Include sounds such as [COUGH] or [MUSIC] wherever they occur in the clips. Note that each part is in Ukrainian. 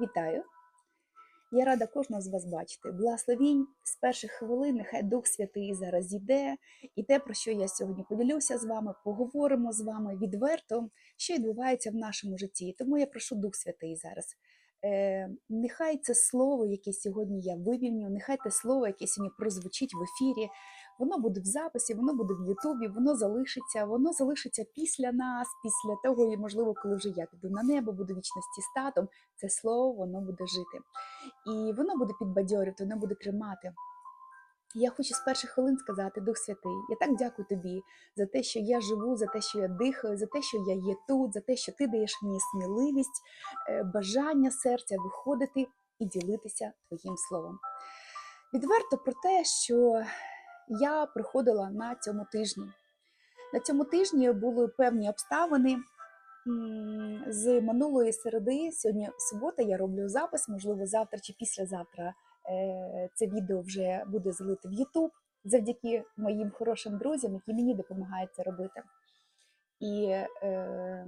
Вітаю! Я рада кожного з вас бачити. Благословінь з перших хвилин, нехай Дух Святий зараз йде, І те, про що я сьогодні поділюся з вами, поговоримо з вами відверто, що відбувається в нашому житті. Тому я прошу Дух Святий зараз. Е, нехай це слово, яке сьогодні я вивільню, нехай те слово, яке сьогодні прозвучить в ефірі, воно буде в записі, воно буде в Ютубі, воно залишиться, воно залишиться після нас, після того, і, можливо, коли вже я піду на небо, буду вічності з татом, це слово воно буде жити. І воно буде підбадьорювати, воно буде тримати. Я хочу з перших хвилин сказати, Дух Святий, я так дякую тобі за те, що я живу, за те, що я дихаю, за те, що я є тут, за те, що ти даєш мені сміливість, е, бажання серця виходити і ділитися твоїм словом. Відверто про те, що я приходила на цьому тижні. На цьому тижні були певні обставини. З минулої середи, сьогодні субота, я роблю запис, можливо, завтра чи післязавтра це відео вже буде залите в YouTube завдяки моїм хорошим друзям, які мені допомагають це робити. І е,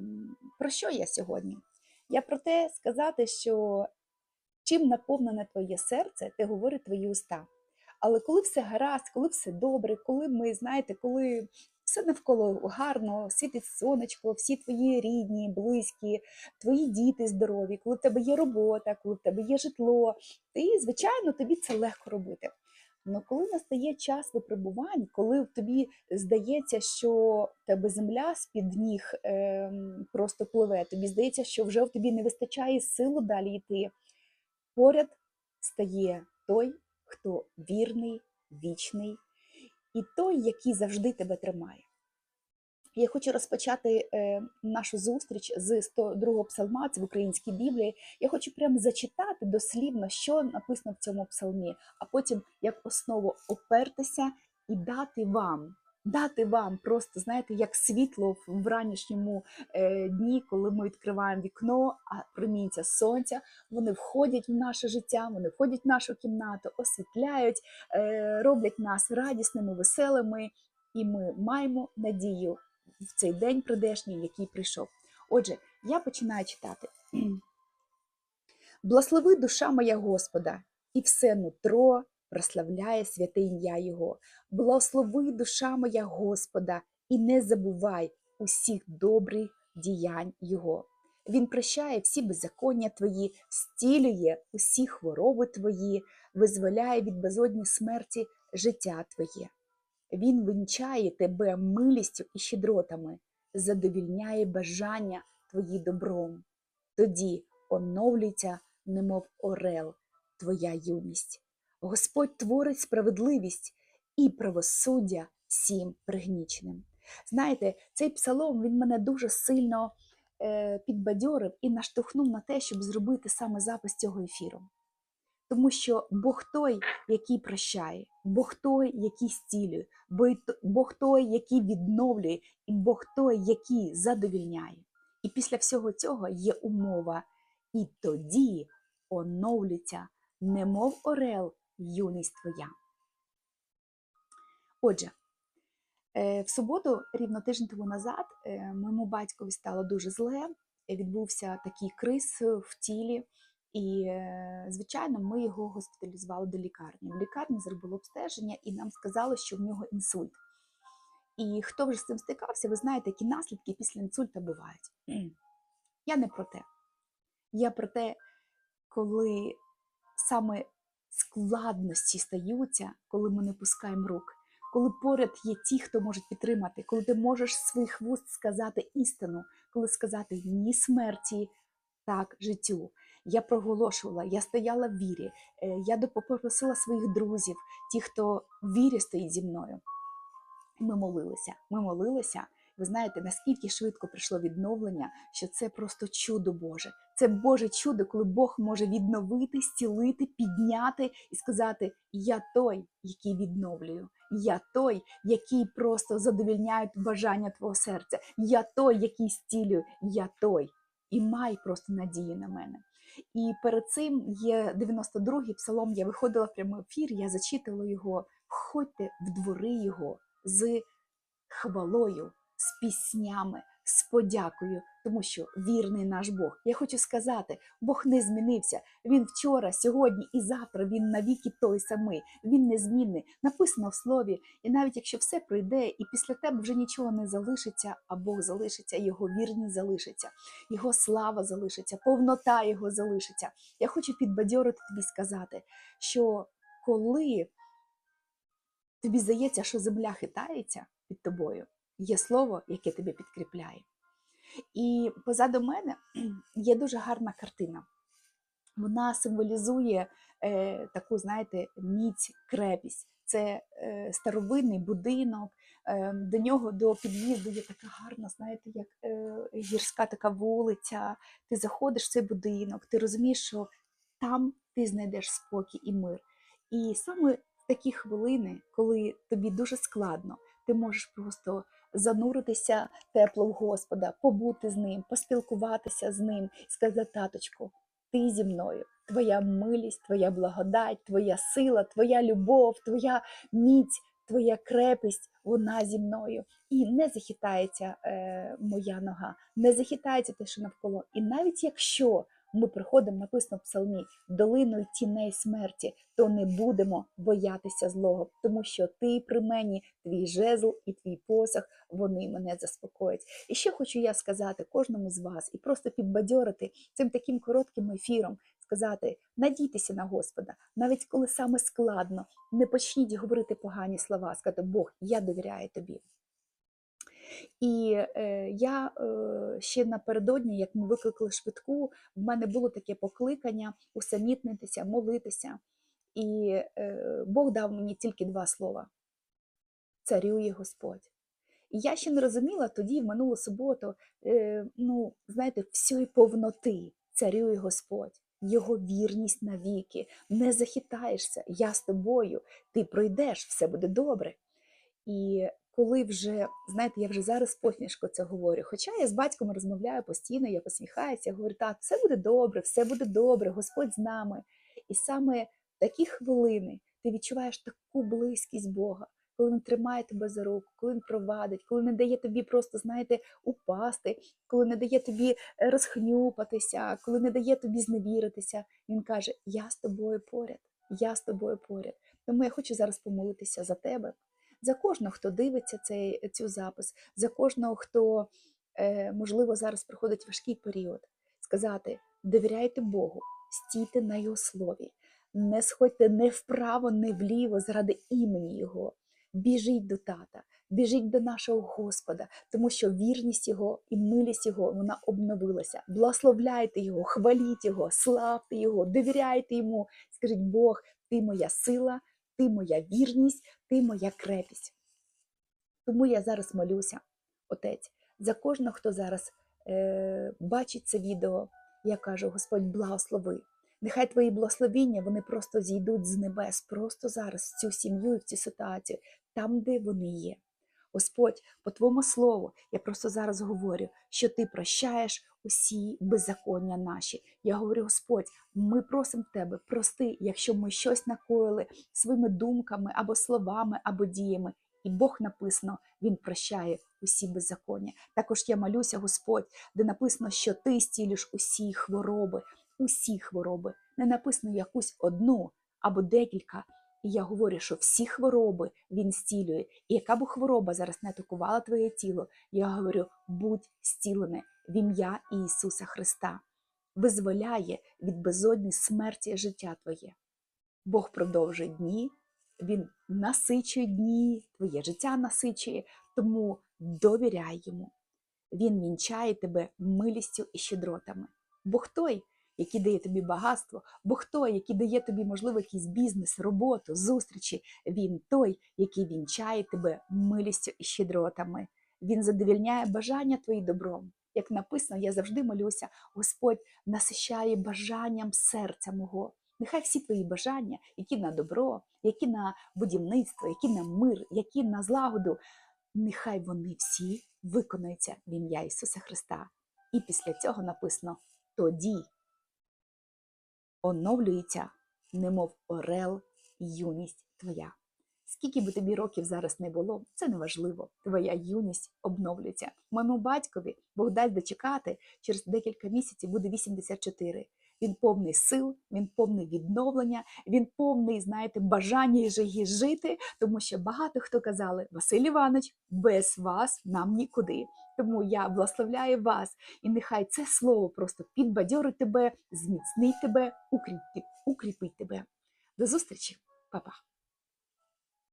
про що я сьогодні? Я про те сказати, що чим наповнене твоє серце, те говорить твої уста. Але коли все гаразд, коли все добре, коли ми, знаєте, коли все навколо гарно, світить сонечко, всі твої рідні, близькі, твої діти здорові, коли в тебе є робота, коли в тебе є житло, ти, звичайно, тобі це легко робити. Але коли настає час випробувань, коли тобі здається, що тебе земля з-під ніг ем, просто пливе, тобі здається, що вже в тобі не вистачає силу далі йти, поряд стає той, хто вірний, вічний, і той, який завжди тебе тримає. Я хочу розпочати е, нашу зустріч з 102 псалма, це в українській Біблії. Я хочу прямо зачитати дослівно, що написано в цьому псалмі, а потім як основу опертися і дати вам. Дати вам просто, знаєте, як світло в ранішньому е, дні, коли ми відкриваємо вікно, а промінця сонця, вони входять в наше життя, вони входять в нашу кімнату, освітляють, е, роблять нас радісними, веселими, і ми маємо надію в цей день прийдешній, який прийшов. Отже, я починаю читати. [CLEARS THROAT] Благослови душа моя Господа, і все нутро прославляє святе ім'я Його. Благослови душа моя Господа, і не забувай усіх добрих діянь Його. Він прощає всі беззаконня твої, стілює усі хвороби твої, визволяє від безодні смерті життя твоє. Він вінчає тебе милістю і щедротами, задовільняє бажання твої добром. Тоді оновлюється, немов орел, твоя юність. Господь творить справедливість і правосуддя всім пригніченим. Знаєте, цей псалом він мене дуже сильно е, підбадьорив і наштовхнув на те, щоб зробити саме запис цього ефіру. Тому що Бог той, який прощає, Бог той, який стілює, Бог той, який відновлює, і Бог той, який задовільняє. І після всього цього є умова, і тоді оновлюється, немов орел, юність твоя. Отже, е, в суботу, рівно тиждень тому назад, е, моєму батькові стало дуже зле. Відбувся такий криз в тілі. І, е, звичайно, ми його госпіталізували до лікарні. В лікарні зробили обстеження і нам сказали, що в нього інсульт. І хто вже з цим стикався, ви знаєте, які наслідки після інсульта бувають. Я не про те. Я про те, коли саме складності стаються, коли ми не пускаємо рук, коли поряд є ті, хто може підтримати, коли ти можеш своїх вуст сказати істину, коли сказати ні смерті, так життю. Я проголошувала, я стояла в вірі, е, я попросила своїх друзів, ті, хто в вірі стоїть зі мною. Ми молилися. Ми молилися. Ви знаєте, наскільки швидко прийшло відновлення, що це просто чудо Боже. Це Боже чудо, коли Бог може відновити, зцілити, підняти і сказати: Я той, який відновлюю, я той, який просто задовільняє бажання твого серця, я той, який зцілюю, я той. І май просто надію на мене. І перед цим є 92-й псалом. Я виходила в прямий ефір, я зачитала його. Входьте в двори його з хвалою, з піснями, з подякою, тому що вірний наш Бог. Я хочу сказати, Бог не змінився. Він вчора, сьогодні і завтра він навіки той самий. Він незмінний. Написано в слові, і навіть якщо все пройде, і після тебе вже нічого не залишиться, а Бог залишиться, його вірність залишиться, його слава залишиться, повнота його залишиться. Я хочу підбадьорити тобі сказати, що коли тобі здається, що земля хитається під тобою, є слово, яке тебе підкріпляє. І позаду мене є дуже гарна картина. Вона символізує е, таку, знаєте, міць, крепість. Це е, старовинний будинок, е, до нього до під'їзду є така гарна, знаєте, як е, гірська така вулиця. Ти заходиш в цей будинок, ти розумієш, що там ти знайдеш спокій і мир. І саме в такі хвилини, коли тобі дуже складно, ти можеш просто зануритися тепло в Господа, побути з ним, поспілкуватися з ним, сказати, таточку, ти зі мною, твоя милість, твоя благодать, твоя сила, твоя любов, твоя міць, твоя крепість, вона зі мною. І не захитається е, моя нога, не захитається те, що навколо. І навіть якщо ми приходимо, написано в псалмі, долиною тіней смерті, то не будемо боятися злого, тому що ти при мені, твій жезл і твій посох, вони мене заспокоять. І ще хочу я сказати кожному з вас і просто підбадьорити цим таким коротким ефіром, сказати: надійтеся на Господа, навіть коли саме складно, не почніть говорити погані слова, сказати Бог, я довіряю тобі. І е, я е, ще напередодні, як ми викликали швидку, в мене було таке покликання усамітнитися, молитися. І е, Бог дав мені тільки два слова: царює Господь. І я ще не розуміла тоді, в минулу суботу, е, ну, знаєте, всієї повноти царює Господь. Його вірність навіки, не захитаєшся, я з тобою, ти пройдеш, все буде добре. І коли вже, знаєте, я вже зараз посмішко це говорю. Хоча я з батьком розмовляю постійно, я посміхаюся, я говорю, так, все буде добре, все буде добре, Господь з нами. І саме такі хвилини ти відчуваєш таку близькість Бога, коли він тримає тебе за руку, коли він провадить, коли не дає тобі просто, знаєте, упасти, коли не дає тобі розхнюпатися, коли не дає тобі зневіритися. Він каже: Я з тобою поряд, я з тобою поряд. Тому я хочу зараз помолитися за тебе за кожного, хто дивиться цей, цю запис, за кожного, хто, е, можливо, зараз проходить важкий період, сказати: довіряйте Богу, стійте на його слові, не сходьте не вправо, не вліво заради імені Його. Біжіть до тата, біжіть до нашого Господа, тому що вірність Його і милість Його вона обновилася. Благословляйте Його, хваліть Його, славте Його, довіряйте Йому. Скажіть Бог, ти моя сила, ти моя вірність, ти моя крепість. Тому я зараз молюся, Отець, за кожного, хто зараз е, бачить це відео, я кажу, Господь, благослови. Нехай твої благословіння вони просто зійдуть з небес, просто зараз в цю сім'ю і в цю ситуацію, там, де вони є. Господь, по Твоєму слову, я просто зараз говорю, що Ти прощаєш усі беззаконня наші. Я говорю, Господь, ми просимо Тебе, прости, якщо ми щось накоїли своїми думками або словами, або діями. І Бог написано, Він прощає усі беззаконня. Також я молюся, Господь, де написано, що Ти стілюєш усі хвороби, усі хвороби. Не написано якусь одну або декілька. І я говорю, що всі хвороби він зцілює. І яка б хвороба зараз не атакувала твоє тіло, я говорю, будь зцілене в ім'я Ісуса Христа, визволяє від безодні смерті життя твоє. Бог продовжує дні, Він насичує дні, твоє життя насичує, тому довіряй йому. Він вінчає тебе милістю і щедротами. Бог той, який дає тобі багатство, Бог той, який дає тобі, можливо, якийсь бізнес, роботу, зустрічі. Він той, який вінчає тебе милістю і щедротами. Він задовільняє бажання твої добром. Як написано, я завжди молюся, Господь насищає бажанням серця мого. Нехай всі твої бажання, які на добро, які на будівництво, які на мир, які на злагоду, нехай вони всі виконаються в ім'я Ісуса Христа. І після цього написано тоді оновлюється, немов орел, юність твоя. Скільки би тобі років зараз не було, це не важливо. Твоя юність обновлюється. Моєму батькові Бог дасть дочекати, через декілька місяців буде 84. Він повний сил, він повний відновлення, він повний, знаєте, бажання і жаги жити, тому що багато хто казали, Василь Іванович, без вас нам нікуди. Тому я благословляю вас, і нехай це слово просто підбадьорить тебе, зміцнить тебе, укріпить, укріпить тебе. До зустрічі, Па-па!